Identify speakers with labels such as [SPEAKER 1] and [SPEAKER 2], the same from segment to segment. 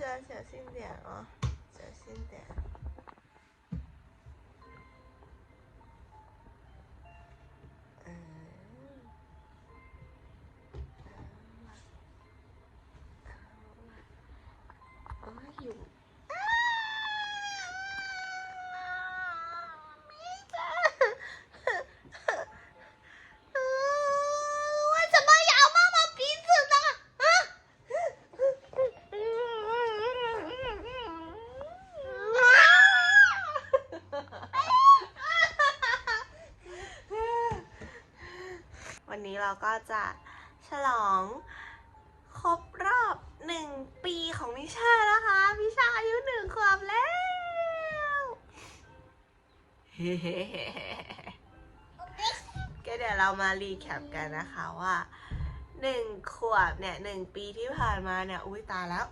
[SPEAKER 1] 小心点哦，小心点。 เราก็จะฉลองครบรอบหนึ่งปีของมิชานะคะมิชาอายุหนึ่งขวบแล้วก็เดี๋ยวเรามารีแคปกันนะคะว่าหนึ่งขวบเนี่ยหนึ่งปีที่ผ่านมาเนี่ย อุ้ยตายแล้ว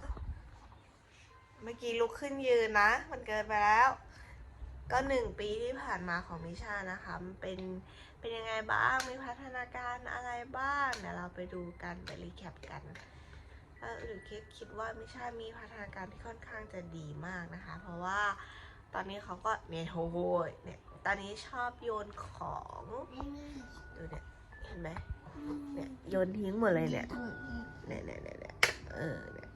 [SPEAKER 1] เมื่อกี้ลุกขึ้นยืนนะ มันเกินไปแล้ว ก็หนึ่งปีที่ผ่านมาของมิชานะคะเป็นเป็นยังไงบ้างมีพัฒนาการอะไรบ้างเดี๋ยวเราไปดูกันไปรีแคปกันหรือคิดคิดว่ามิชามีพัฒนาการที่ค่อนข้างจะดีมากนะคะ เพราะว่าตอนนี้เขาก็เนี่ยโหยเนี่ยตอนนี้ชอบโยนของดูเนี่ยเห็นไหมเนี่ยโยนทิ้งหมดเลยเนี่ยเนี่ยเนี่ยเนี่ยเนี่ยเออเนี่ย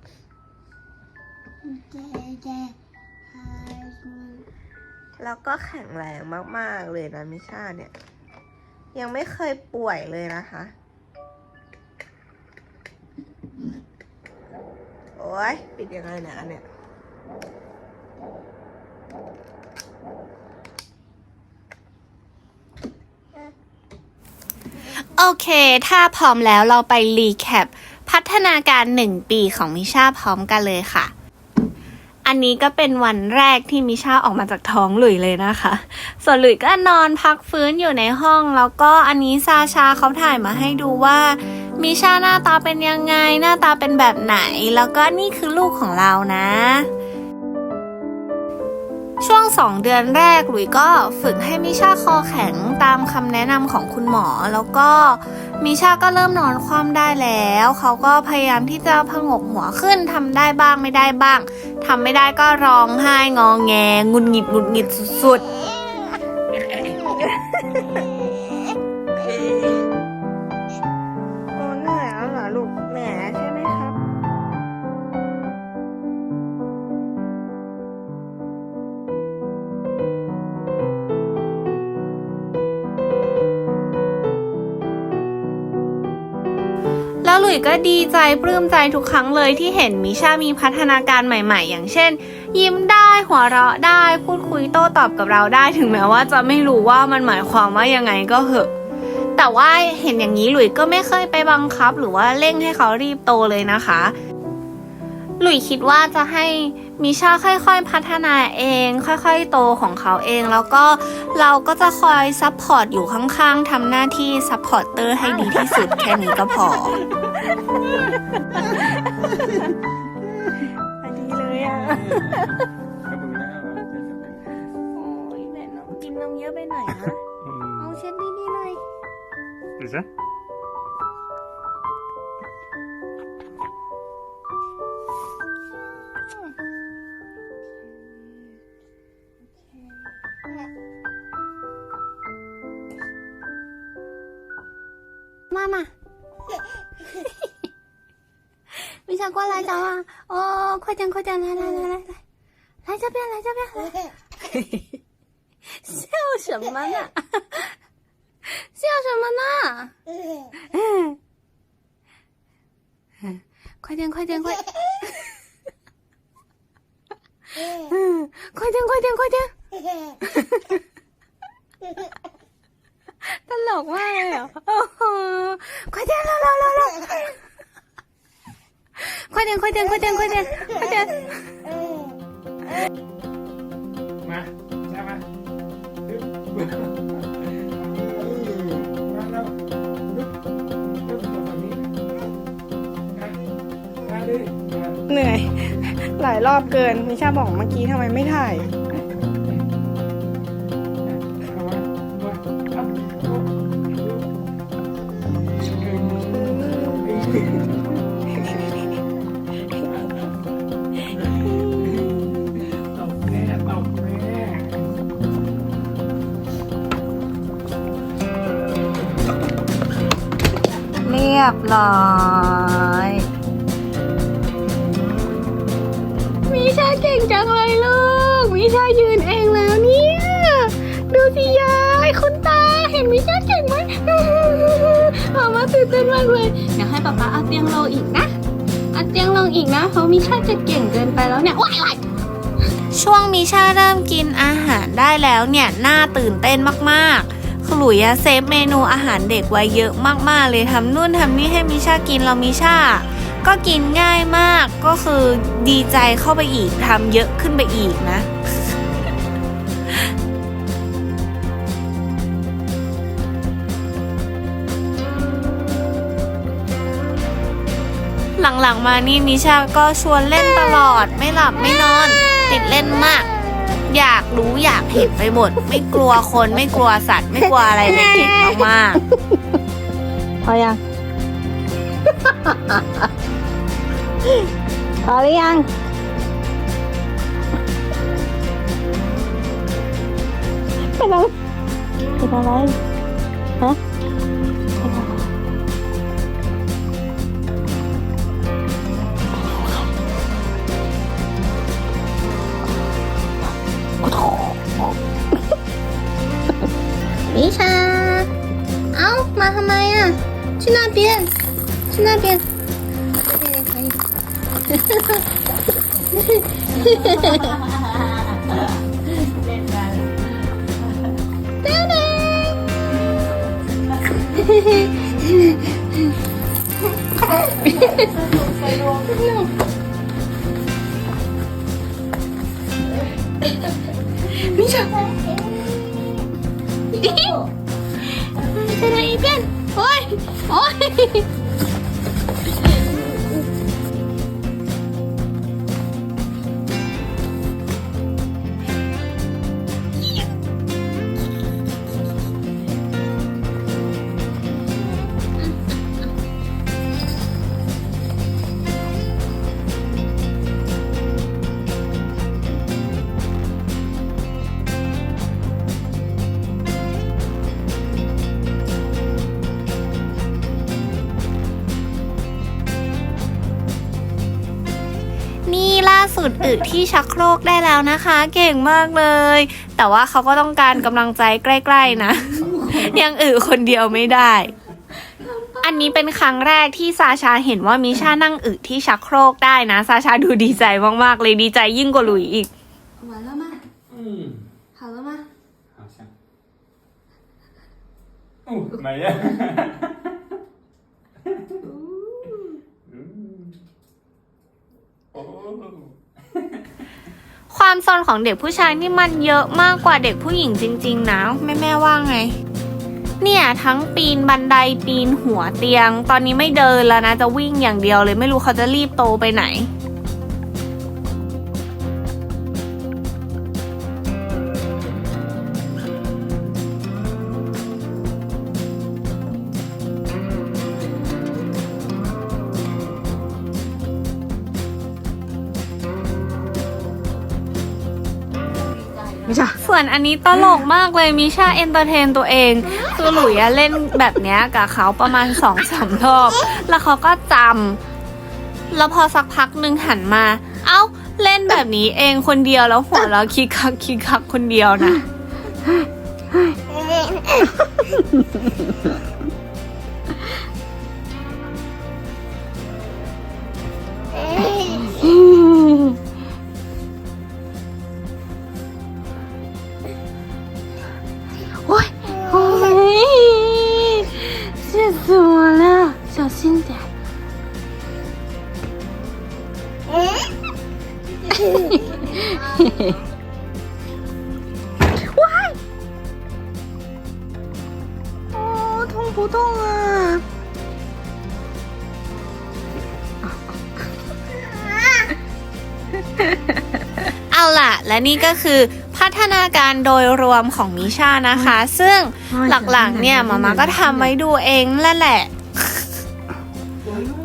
[SPEAKER 1] แล้วก็แข็งแรงมาก ๆ เลยนะมิชาเนี่ย ยังไม่เคยป่วยเลยนะคะ โอ้ยปิดยังไงนี่ยอันเนี่ย
[SPEAKER 2] โอเค ถ้าพร้อมแล้วเราไปรีแคปพัฒนาการ 1 ปีของมิชาพร้อมกันเลยค่ะ อันนี้ก็เป็นวันแรกที่มิชาออกมาจากท้องหลุยเลยนะคะ ส่วนหลุยก็นอนพักฟื้นอยู่ในห้อง แล้วก็อันนี้ซาชาเขาถ่ายมาให้ดูว่ามิชาหน้าตาเป็นยังไง หน้าตาเป็นแบบไหน แล้วก็นี่คือลูกของเรานะ ช่วง 2 เดือนแรกหลุยก็ฝึกให้มิชาคอแข็งตามคำแนะนำของคุณหมอแล้วก็ มิชาก็เริ่มนอนคว่ำได้แล้ว เขาก็พยายามที่จะพงกหัวขึ้นทำได้บ้างไม่ได้บ้างทำไม่ได้ก็ร้องไห้งองแงงุนหงิดหงุดหงิดสุดๆ
[SPEAKER 1] ก็
[SPEAKER 2] ดีใจปลื้มใจทุกครั้งเลยที่เห็นมิชามีพัฒนาการใหม่ ๆ อย่างเช่น ยิ้มได้หัวเราะได้พูดคุยโต้ตอบกับเราได้ถึงแม้ว่าจะไม่รู้ว่ามันหมายความว่ายังไงก็เหอะ แต่ว่าเห็นอย่างนี้หลุยก็ไม่เคยไปบังคับ หรือว่าเร่งให้เขารีบโตเลยนะคะ หลุยคิดว่าจะให้มิชาค่อยๆ พัฒนาเอง ค่อยๆ โตของเขาเอง แล้วก็เราก็จะคอยซัพพอร์ตอยู่ข้างๆทำหน้าที่ซัพพอร์ตเตอร์ให้ดีที่สุดแค่นี้ก็พอ
[SPEAKER 1] อันนี้เลยอะ
[SPEAKER 3] ก็มึงได้เหรอ
[SPEAKER 2] โอ้ยแม่น้องกินนมเยอะไปหน่อยนะ เอาเช็ดดีๆหน่อย
[SPEAKER 3] Is that?
[SPEAKER 2] 快点快点，来来来来来，来这边来这边来。笑什么呢？笑什么呢？嗯，快点快点快！嗯，快点快点快点！ตลกมากเลยเหรอโอ้โห快点เร็วเร็วเร็วเร็ว 快点快点快点快点快点
[SPEAKER 3] มาใช่ไหมฮึบมาแล้วฮึบฮึบมาฝั่งนี้อ่ะมาดิมา
[SPEAKER 1] เหนื่อย หลายรอบเกินมิชาบอกเมื่อกี้ทำไมไม่ถ่าย
[SPEAKER 2] บร้อยมิชาเก่งจังเลยลูกมิชายืนเองแล้วเนี่ยดูสิยายคุณตาเห็นมิชาเก่งไหมมามาตื่นเต้นมากเลยเดี๋ยวให้ป๊าป๊าเอาเตียงลงอีกนะเอาเตียงลงอีกนะเพราะมิชาจะเก่งเกินไปแล้วเนี่ยว้ายว้ายช่วงมิชาเริ่มกินอาหารได้แล้วเนี่ยน่าตื่นเต้นมากๆ ขลุยอะเซฟเมนูอาหารเด็กไว้เยอะมากๆ เลยทำนู่นทำนี่ให้มิชากินแล้วมิชาก็กินง่ายมากก็คือดีใจเข้าไปอีกทำเยอะขึ้นไปอีกนะหลังๆมานี่มิชาก็ชวนเล่นตลอดไม่หลับไม่นอน ติดเล่นมาก อยากรู้อยากเห็นไปหมด ไม่กลัวคนไม่กลัวสัตว์ ไม่กลัวอะไรเลยเก่งมากๆ
[SPEAKER 4] พอยังพอหรือยังเป็นอะไรเป็นอะไรฮะเป็น 好，马上买呀！去那边，去那边，这边可以。哈哈哈哈哈哈哈哈哈！噔噔！嘿嘿嘿！哈哈！米小。 จะได้เพื่อ
[SPEAKER 2] นโอ้ยโอ้ย สูดอึที่ชักโครกได้แล้วนะคะ เก่งมากเลย แต่ว่าเขาก็ต้องการกำลังใจใกล้ ๆ นะ ยังอึคนเดียวไม่ได้ อันนี้เป็นครั้งแรกที่ซาชาเห็นว่ามิชานั่งอึที่ชักโครกได้นะ ซาชาดูดีใจมากๆ เลยดีใจยิ่งกว่าลุยอีก
[SPEAKER 4] 完了吗？
[SPEAKER 3] 嗯，
[SPEAKER 4] 好了吗？
[SPEAKER 3] 好像，哦，没呀，哦，哦。
[SPEAKER 2] ความซนของเด็กผู้ชายนี่มันเยอะมากกว่าเด็กผู้หญิงจริง ๆ นะ แม่แม่ว่าไง เนี่ยทั้งปีนบันไดปีนหัวเตียง ตอนนี้ไม่เดินแล้วนะจะวิ่งอย่างเดียวเลยไม่รู้เขาจะรีบโตไปไหน
[SPEAKER 4] 没事。
[SPEAKER 2] ส่วนอันนี้ตลกมากเลยมิชาเอนเตอร์เทนตัวเอง คือหลุยอะเล่นแบบเนี้ยกับเขาประมาณสองสามรอบ แล้วเขาก็จำแล้วพอสักพักหนึ่งหันมา เอ้าเล่นแบบนี้เองคนเดียวแล้วหัวเราะคิกคักคิกคักคนเดียวนะ
[SPEAKER 4] isn't that? โอ้ท้อง
[SPEAKER 2] เอาล่ะ และนี่ก็คือพัฒนาการโดยรวมของมิชานะคะ ซึ่งหลักๆเนี่ยมามาก็ทำไว้ดูเองแล้วแหละ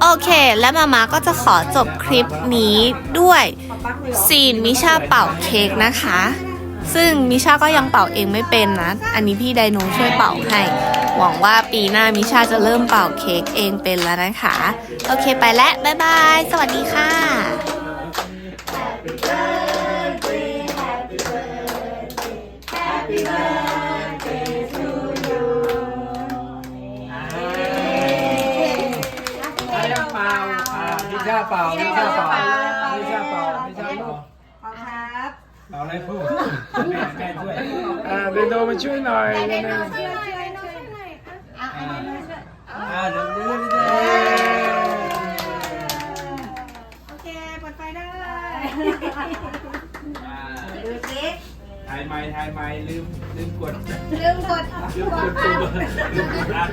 [SPEAKER 2] อเค และมามาก็จะขอจบคลิปนี้ด้วยซีนมิชาเป่าเค้กนะคะ ซึ่งมิชาก็ยังเป่าเองไม่เป็นนะ อันนี้พี่ไดโนช่วยเป่าให้ หวังว่าปีหน้ามิชาจะเริ่มเป่าเค้กเองเป็นแล้วนะคะ โอเคไปแล้วบ๊ายบาย สวัสดีค่ะ
[SPEAKER 3] เปล่าพิชชาเปล่าพิชชาเปล่าพิชชาเปล่า
[SPEAKER 1] เอาครับ
[SPEAKER 3] เปล่าอะไรพูดแม่แม่ช่วยอ่าเดนโดมาช่วยหน่อยเดนโด
[SPEAKER 1] ช่วยช่วยช่วยหน่อยอะ
[SPEAKER 3] อ่า
[SPEAKER 1] อะ
[SPEAKER 3] อ่าเดี๋ยวเดี๋ยวเดี๋ยว
[SPEAKER 1] โอเคเปิดไฟได้
[SPEAKER 3] อ่า
[SPEAKER 1] ดูสิ
[SPEAKER 3] ถ่ายไม้ถ่ายไม้ลืมลืมกด
[SPEAKER 1] ลืมกด
[SPEAKER 3] ลืมกดปุ่มลืมกดอัน